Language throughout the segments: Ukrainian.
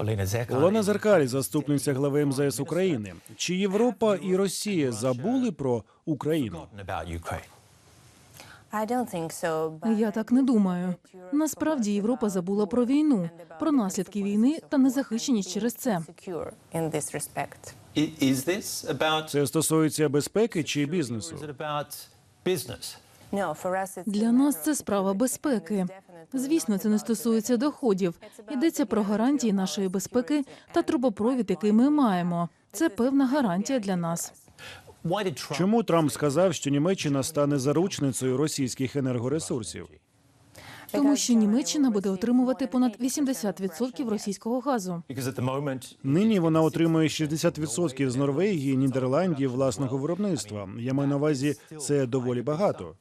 Олена Зеркаль. Олена Зеркаль, заступниця глави МЗС України. Чи Європа і Росія забули про Україну? Я так не думаю. Насправді Європа забула про війну, про наслідки війни та незахищеність через це. Це стосується безпеки чи бізнесу? Для нас це справа безпеки. Звісно, це не стосується доходів. Йдеться про гарантії нашої безпеки та трубопровід, який ми маємо. Це певна гарантія для нас. Чому Трамп сказав, що Німеччина стане заручницею російських енергоресурсів? Тому що Німеччина буде отримувати понад 80% російського газу. Нині вона отримує 60% з Норвегії, Нідерландів власного виробництва. Я маю на увазі, це доволі багато.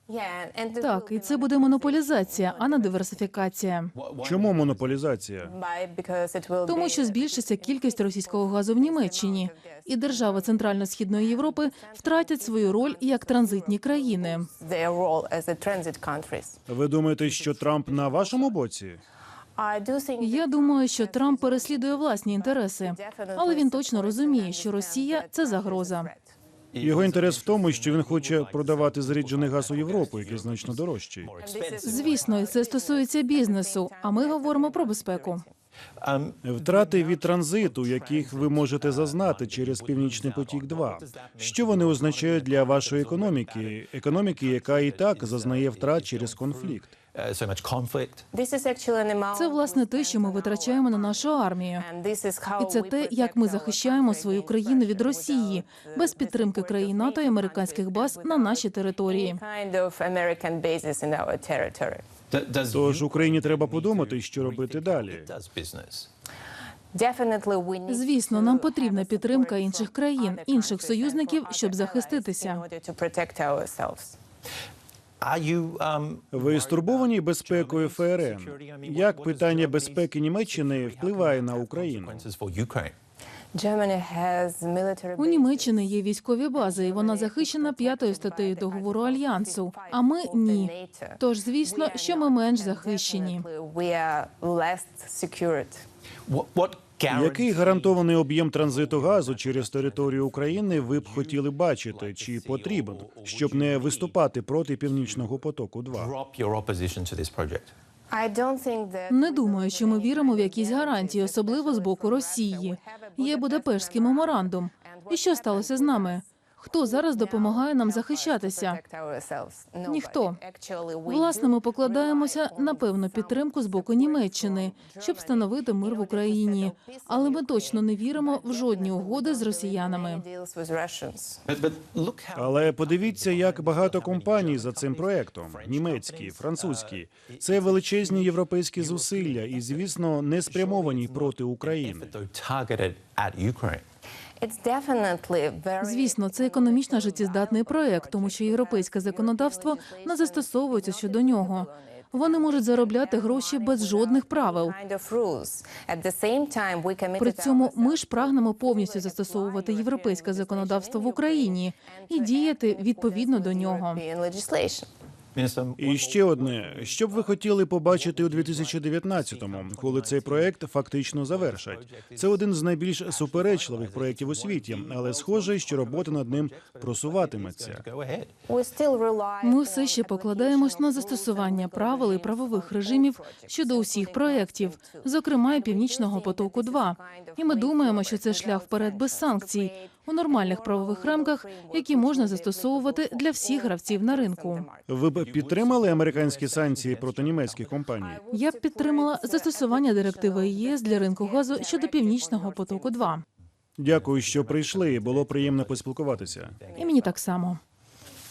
Так, і це буде монополізація, а не диверсифікація. Чому монополізація? Тому що збільшиться кількість російського газу в Німеччині, і держави Центрально-східної Європи втратять свою роль як транзитні країни. Ви думаєте, що Трамп на вашому боці? Я думаю, що Трамп переслідує власні інтереси, але він точно розуміє, що Росія це загроза. Його інтерес в тому, що він хоче продавати зріджений газ у Європу, який значно дорожчий. Звісно, це стосується бізнесу. А ми говоримо про безпеку. Втрати від транзиту, яких ви можете зазнати через Північний потік. 2 що вони означають для вашої економіки? Економіки, яка і так зазнає втрат через конфлікт. Uh, Це власне те, що ми витрачаємо на нашу армію. and this is how І це we те, як ми захищаємо свою країну від Росії uh, без підтримки країн НАТО і американських баз на нашій території. Тож Україні треба подумати, що робити далі. Звісно, нам потрібна підтримка інших країн, інших союзників, щоб захиститися. Um, Ви стурбовані безпекою ФРН? Як питання безпеки Німеччини впливає на Україну? consequences for Ukraine? Germany has military У Німеччини є військові бази, і вона захищена п'ятою статтею договору альянсу. А ми ні. Тож, звісно, що ми менш захищені. Який гарантований об'єм транзиту газу через територію України ви б хотіли бачити, чи потрібен, щоб не виступати проти північного потоку? 2 drop your opposition to this project? I don't think that Не думаю, що ми віримо в якісь гарантії, особливо з боку Росії. Є Будапештський меморандум. І що сталося з нами? Хто зараз допомагає нам захищатися? Ніхто. Власне, ми покладаємося на певну підтримку з боку Німеччини, щоб встановити мир в Україні. Але ми точно не віримо в жодні угоди з росіянами. Але подивіться, як багато компаній за цим проектом: німецькі, французькі. Це величезні європейські зусилля, і звісно, не спрямовані проти України. Звісно, це економічно життєздатний проект, тому що європейське законодавство не застосовується щодо нього. Вони можуть заробляти гроші без жодних правил. При цьому ми ж прагнемо повністю застосовувати європейське законодавство в Україні і діяти відповідно до нього. І ще одне, що б ви хотіли побачити у 2019-му, коли цей проект фактично завершать. Це один з найбільш суперечливих проєктів у світі, але схоже, що робота над ним просуватиметься. Ми все ще покладаємось на застосування правил і правових режимів щодо усіх проєктів, зокрема і північного потоку. 2 і ми думаємо, що це шлях вперед без санкцій у нормальних правових рамках, які можна застосовувати для всіх гравців на ринку. Ви б підтримали американські санкції проти німецьких компаній? Я б підтримала застосування директиви ЄС для ринку газу щодо північного потоку. 2 Дякую, що прийшли. Було приємно поспілкуватися. і мені так само.